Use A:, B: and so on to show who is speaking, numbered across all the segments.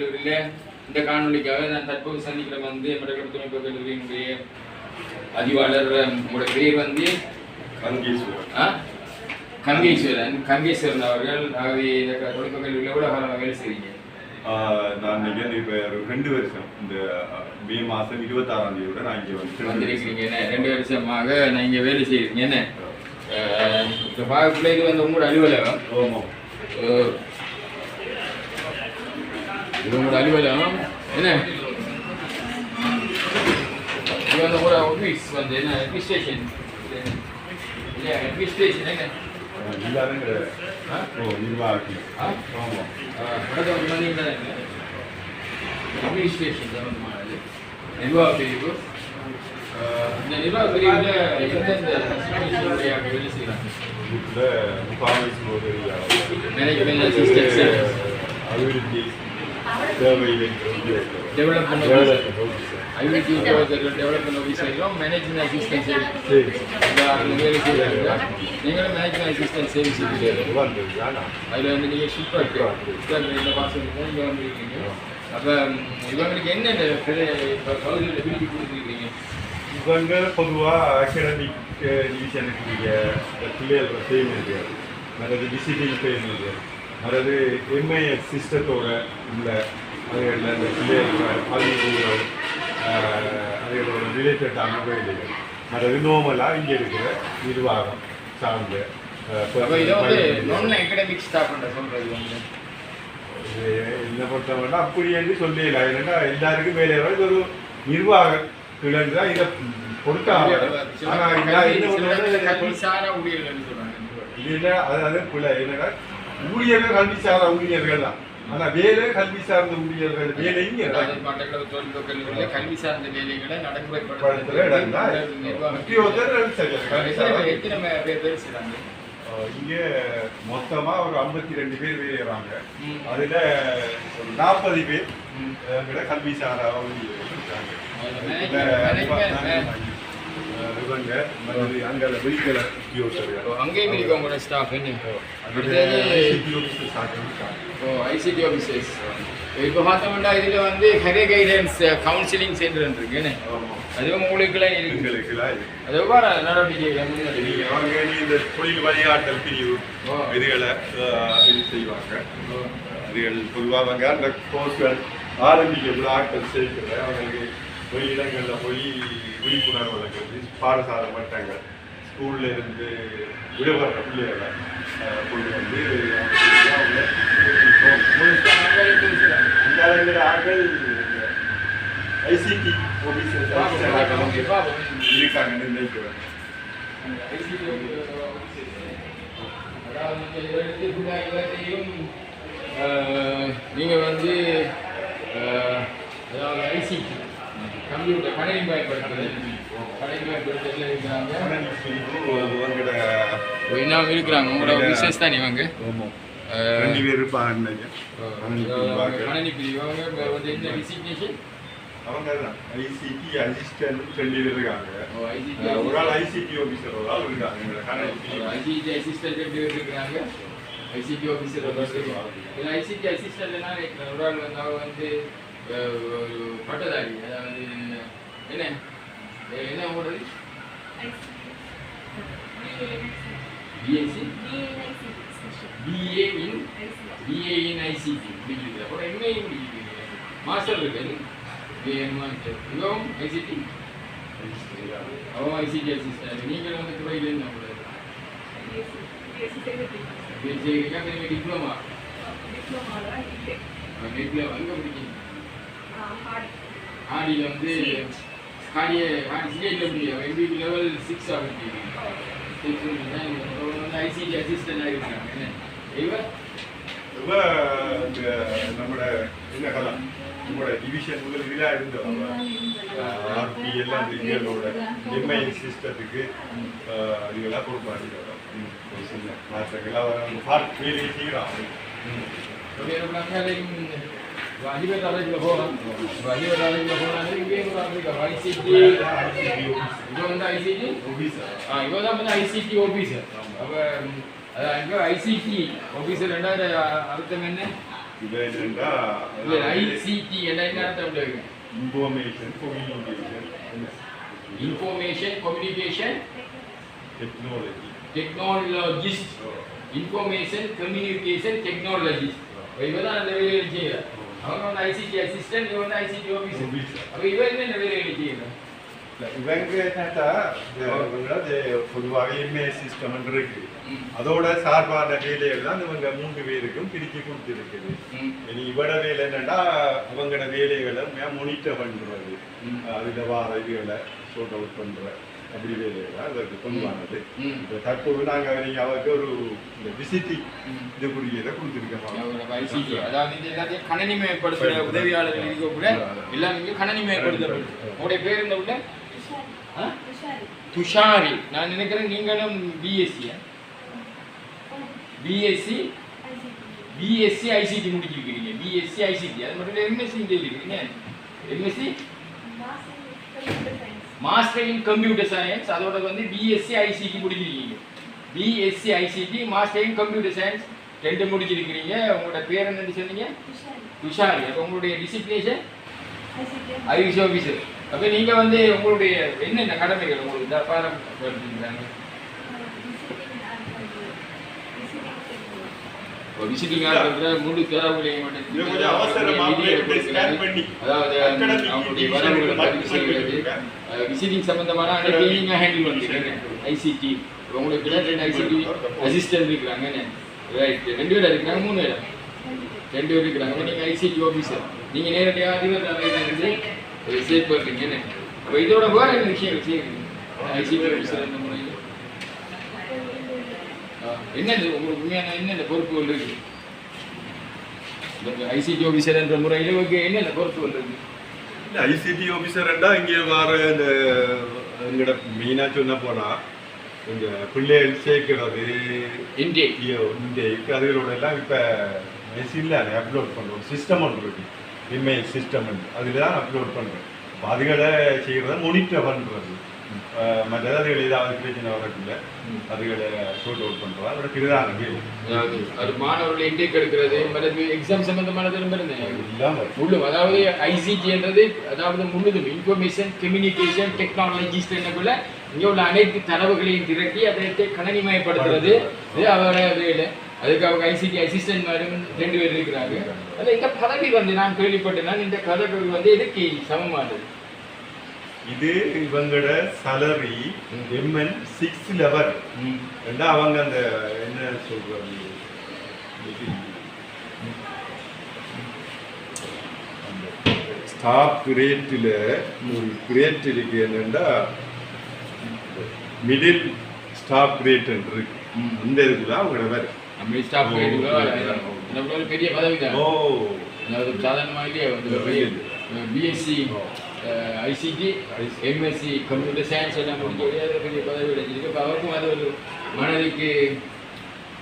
A: கல்லூரியில் இந்த காணொலிக்காக நான் தற்போது சந்திக்கிற வந்து மட்டக்களப்பு தொழில்நுட்ப கல்லூரியினுடைய அதிவாளர் உங்களோட பேர் வந்து?
B: கங்கேஸ்வரன்?
A: கங்கேஸ்வரன். கங்கேஸ்வரன் அவர்கள் ஆகவே இந்த தொழில்நுட்ப கல்லூரியில் எவ்வளோ காலம் வேலை செய்றீங்க?
B: ஆஹ் நான் நினைக்கிறேன் இப்போ ரெண்டு வருஷம் இந்த மே மாதம் இருபத்தாறாம் தேதியோட நான் இங்கே வந்து
A: வந்திருக்கிறீங்க. என்ன ரெண்டு வருஷமாக நான் இங்கே வேலை செய்கிறீங்க என்ன? இப்போ பார்க்கக்குள்ள இது வந்து உங்களோட அலுவலகம்.
B: ஆமாம்
A: அஹ், இது உங்களோட அலுவலகம் என்ன இது வந்து உங்களோட ஆஃபீஸ் வந்து என்ன அட்மினிஸ்ட்ரேஷன் இல்லை அட்மினிஸ்ட்ரேஷன் என்ன
B: எல்லாரும்
A: ஆ?
B: ஓ நிர்வாகி
A: ஆ?
B: ஆமாம்
A: அஹ், வணக்கம் வந்தீங்களா அட்மினிஸ்ட்ரேஷன் சம்பந்தமானது நிர்வாக பிரிவு அஹ், இந்த நிர்வாக பிரிவில் எந்தெந்த சிச்சுவேஷனுடைய வேலை செய்கிறாங்க
B: இதில் முகாமைச்சு போது
A: மேனேஜ்மெண்ட் அசிஸ்டன்ட்
B: அபிவிருத்தி தேவையில்லை
A: டெவலப்மெண்ட் ஐஐடி உத்தியோகத்தர்கள் டெவலப்மெண்ட் ஆஃபீஸர்களும் மேனேஜ்மெண்ட் அசிஸ்டன்ட் சர்வீஸ் வேலை செய்கிறாங்க நீங்களும் மேனேஜ்மெண்ட் அசிஸ்டன்ட் சர்வீஸ் இருக்கிறீங்க அதில் வந்து நீங்கள் ஷிப்பர் இந்த மாதம் இங்கே வந்திருக்கீங்க அப்போ இவங்களுக்கு என்னென்ன பகுதியில் பிரித்து கொடுத்துருக்கீங்க?
B: இவங்க பொதுவாக அகாடமிக் டிவிஷனுக்கு பிள்ளைகள் செய்யுது மற்றது விசிட்டிங் மற்றது எம்ஐஎஸ் சிஸ்டத்தோட உள்ள அதுகளில் இந்த பிள்ளைகள் கல்விகள் அதுகளோட ரிலேட்டடான வேலைகள் மற்றது நோமலாக இங்கே இருக்கிற நிர்வாகம் சார்ந்த என்ன பொறுத்தவரை அப்படி என்று சொல்லல ஏன்னா எல்லாருக்கும் வேலை. இது ஒரு நிர்வாக கிழங்கு தான் இதை கொடுத்தாங்க. ஆனா நான் என்ன சொல்றேன்னா,
A: கல்விசார ஊழியர்கள் சொல்கிறாங்க
B: இதுல அதாவது பிள்ளை என்னன்னா ஊழியர்கள் கல்வி சார்ந்த ஊழியர்கள் தான். ஆனா வேலை கல்வி சார்ந்த ஊழியர்கள் வேலை இங்க
A: அதாவது மட்டக்களப்பு தொழில்நுட்ப கல்லூரியில் கல்வி சார்ந்த வேலைகளை. நடைமுறைப்படுத்த
B: இங்க மொத்தமா ஒரு ஐம்பத்தி ரெண்டு பேர் வேலைறாங்க
A: ம்.
B: அதுல ஒரு நாற்பது பேர் கல்வி சாரா ஊழியர்கள் இருக்காங்க. அங்க வெளிக்கல உத்தியோகஸ்தர்கள்
A: ஓ, அங்கேயும் இருக்கு உங்களோட ஸ்டாஃப் என்ன
B: அடுத்தது ICT officer சாட்சி இருக்காங்க.
A: ஓ ஐசிடி இப்போ பார்த்தோம்னா இதில் வந்து ஹெரே கைடன்ஸ் கவுன்சிலிங் சென்டர் இருக்கு என்ன
B: ஆமா.
A: அதுவும் உங்களுக்குலாம் இருக்கு
B: எங்களுக்கெல்லாம் இது.
A: அது எவ்வாறு முன்னெடுக்கிறீங்க?
B: அவங்க இந்த தொழில் வழிகாட்டல் பிரிவு. இதுகளை இது செய்வாங்க அதுகள் பொதுவாக அந்த கோர்ஸ்கள் ஆரம்பிக்க ஆட்கள் சேர்க்கிற அவங்களுக்கு போய் இடங்களில் போய் விழிப்புணர்வு வளர்க்குறது பாடசாலை மட்டங்கள் ஸ்கூல்ல இருந்து விடுபடுற பிள்ளைகளை கொண்டு வந்து அவங்க
A: அங்கே
B: ஆட்கள் ஐசிடி ஆஃபீஸர்ஸ் இருக்காங்கன்னு நினைக்கிறேன்
A: அந்த அதாவது வந்து அதாவது ஐசிடி கம்ப்யூட்டர் கணினி பயன்படுத்துறது கணினி
B: உங்கள்கிட்ட
A: இன்னும் இருக்கிறாங்க? உங்களோட விசேஷ் தான் இவங்க? அஹ்,
B: ரெண்டு பேர் இருப்பாங்க நினைக்கிறேன்.
A: அஹ், கணினி பிரிவு அவங்க இப்ப வந்து என்ன
B: அவங்க ஐசிடி அசிஸ்டன்ட் ரெண்டு பேர் இருக்காங்க. ஒரு ஆள் ஐசிடி ஆஃபீஸர் ஒரு ஆள் இருக்காங்க.
A: ஐசிடி அசிஸ்டன்ட் ரெண்டு பேர் இருக்கிறாங்க. ஐசிடி ஆஃபீஸர் ஐசிடி அசிஸ்டன்ட்னா ஒரு ஆள் வந்து அவங்க வந்து பட்டதாரி அதாவது என்ன அஹ், என்ன ஓடுறது BSc BA in BA in ICT முடிக்கிறது அப்புறம் எம்ஏ முடிக்கிறது மாஸ்டர் இருக்காது பிஎம் இவரும் ஐசிடி அவன் ஐசிடி அசிஸ்டன்ட் நீங்கள் வந்து துறையில் என்ன ஓடுறது பிஎஸ்சி டிப்ளமா டிப்ளமா அங்கே முடிக்கணும் ஆடியில் வந்து காடி சிஏயில் முடியும் எம்பிபி லெவல் சிக்ஸ் ஆகுது சிக்ஸ் வந்து ஐசிடி அசிஸ்டண்டாக இருக்காங்க. என்ன? இவன்
B: இவ இந்த நம்மளோட என்ன கலா நம்மளோட டிவிஷன் முதல் இதாக இருந்தவங்க ஆர்பி எல்லாம் எம்ஐ சிஸ்டத்துக்கு இதுகளாக கொடுப்பாங்க. ம், ஒரு சின்ன மாற்றங்கள் அவர் பார்ட் வேலையை செய்கிறான்
A: அதிபர் அறைக்குள்ள போகலாம் அதிபர் அறைக்குள்ள போனாலும் இங்கே ஒரு ஆள் ஐசிடி இவன் வந்து ஐசிடி
B: ஆஃபீஸர்
A: ஆ இவன் தான் வந்து ஐசிடி ஆஃபீஸர் அப்போ அதான் இங்கே ஐசிடி ஆஃபீஸர் ரெண்டாவது அர்த்தம் என்ன
B: இது என்னன்னா
A: ஐசிடி என்ன என்ன அர்த்தம் இருக்கு
B: information communication
A: information communication
B: technology
A: technologist information communication technologist இவதான் அந்த வேலையை செய்யற அவங்க வந்து ஐசிடி அசிஸ்டன்ட் இவன் வந்து ஐசிடி ஆஃபீஸர் அப்ப இவன் என்ன வேலையை செய்யற
B: இவங்க பொதுவாக எம்ஏ சிஸ்டம் இருக்கு அதோட சார்பான வேலைகள் தான் இவங்க மூன்று பேருக்கும் பிரிச்சு கொடுத்துருக்குது இனி இவட வேலை என்னன்னா அவங்களோட வேலைகளை மொனிட்டர் பண்றது அதுல வார இதுகளை அவுட் பண்ற அப்படி அதற்கு இப்ப தற்போது நாங்க நீங்க அவருக்கு ஒரு இந்த விசிட்டிங் இதுக்குரியதை கொடுத்துருக்கோம்.
A: ஐசிடி அதாவது இந்த எல்லாத்தையும் கணனிமயப்படுத்துற உதவியாளர்கள் இருக்க கூட எல்லாம் இங்க கணனிமயப்படுத்தப்படும் உங்களுடைய பேர் என்ன உள்ள? ஆ? துஷாரி. நான் நினைக்கிறேன் நீங்களும் பிஎஸ்சி பிஎஸ்சி பிஎஸ்சி ஐசிடி முடிச்சிருக்கீங்க பிஎஸ்சி ஐசிடி அது மட்டும் MSc செய்திருக்கீங்க MSc master in computer science அதோட வந்து பிஎஸ்சி ஐசிடி முடிச்சிருக்கீங்க. BSc ICT master in computer science ரெண்டு முடிச்சிருக்கிறீங்க. உங்களோட பேர் என்னன்னு சொன்னீங்க? துஷாரி. அப்போ உங்களுடைய டிசிப்ளினேஷன் ஐசி ஆஃபீஸர் அப்போ நீங்கள் வந்து உங்களுடைய என்னென்ன கடமைகள் உங்களுக்கு
B: ஸ்கேன் பண்ணி
A: அதாவது அவங்களுடைய வரவுகளை பதிவு செய்கிறது. விசிட்டிங் சம்பந்தமான அனைத்தையும் நீங்கள் ஹேண்டில் பண்ணுறீங்க ஐசிடி உங்களுக்கு ரெண்டு ஐசிடி அசிஸ்டன்ட் இருக்கிறாங்க. ரைட் ரெண்டு பேர் இருக்கிறாங்க மூணு பேர். ரெண்டு பேர் இருக்கிறாங்க. நீங்கள் ஐசிடி ஆஃபீஸர் நீங்கள் நேரடியாக அதிகாரி இருந்து சேவ் பண்ணுறீங்க அப்போ இதோட வேற என்ன விஷயம் செய்யுங்க ஐசிடி ஆஃபீஸர் இந்த முறையில். என்னது? உங்களுக்கு உண்மையான என்னென்ன பொறுப்புகள் இருக்கு? ஐசிடி ஆஃபீஸர் என்ற முறையில் உங்களுக்கு என்னென்ன பொறுப்புகள் இருக்கு
B: ஐசிடி ஆஃபீஸர்ண்டா இங்கே வர இந்த எங்கட மெயினாக சொல்ல போனா இந்த பிள்ளைகள் சேர்க்கிறது
A: இன்டேக்
B: இந்த அதுகளோட எல்லாம் இப்போ மெஷினில் அப்லோட் பண்ணுறோம் சிஸ்டம் ஒன்று இருக்கு இமெயில் சிஸ்டம் அதில் தான் அப்லோட் பண்ணுறேன் அதுகளை செய்கிறத மொனிட்டர் பண்ணுறது மற்ற அதுகள் ஏதாவது பிரச்சனை வரக்குள்ள அதுகளை ஷோட் அவுட் பண்ணுறது அதோட
A: அதாவது அது மாணவர்கள் இன்டேக் எடுக்கிறது மற்றது எக்ஸாம் சம்பந்தமான இருந்தேன்
B: இல்லாமல்
A: முழு அதாவது அதாவது முழுதும் இன்ஃபர்மேஷன் கம்யூனிகேஷன் டெக்னாலஜிஸ் என்னக்குள்ள இங்கே உள்ள அனைத்து தரவுகளையும் திரட்டி அதை கணனிமயப்படுத்துறது. இது அவரோட வேலை. அதுக்கு அவங்க ஐசிடி அசிஸ்டன்ட் மேடம் ரெண்டு பேர் இருக்கிறாங்க. அது இந்த பதவி வந்து நான் கேள்விப்பட்டேன். இந்த பதவி வந்து எதுக்கு சமமானது?
B: இது இவங்களோட சலரி எம்என் சிக்ஸ் லெவல் ரெண்டா அவங்க அந்த என்ன சொல்றது? ஸ்டாப் கிரேட்டில் ஒரு கிரேட் இருக்கு என்னன்னா மிடில் ஸ்டாப் கிரேட் இருக்கு. அந்த இதுக்கு தான் அவங்களோட வேலை?
A: நம்ம ஸ்டாஃப் ஒரு பெரிய பதவி
B: ஓ.
A: சாதாரணமாக BSc ICT MSc computer science எல்லாம் முடிக்க பெரிய பதவி கிடைச்சிருக்கு இப்போ அவருக்கும் அது ஒரு மனதுக்கு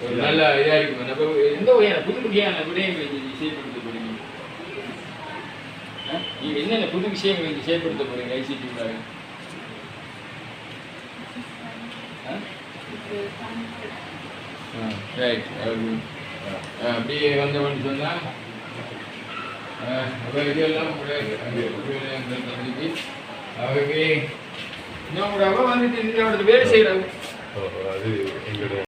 A: ஒரு நல்ல இதாக இருக்கும் அப்போ எந்த வகையான புது வகையான விடயங்களை நீங்கள் செயல்படுத்த போறீங்க நீங்கள் என்னென்ன புது விஷயங்கள் நீங்கள் செயல்படுத்த போறீங்க ஐசிடி ரைட் அப்படியே வந்தவன் சொன்னால் அப்போ இதெல்லாம் தம்பிக்கு ஆகவே இன்னும் கூட அவ வந்துட்டு இந்த இடத்துல வேலை செய்கிறாங்க
B: அது எங்களோட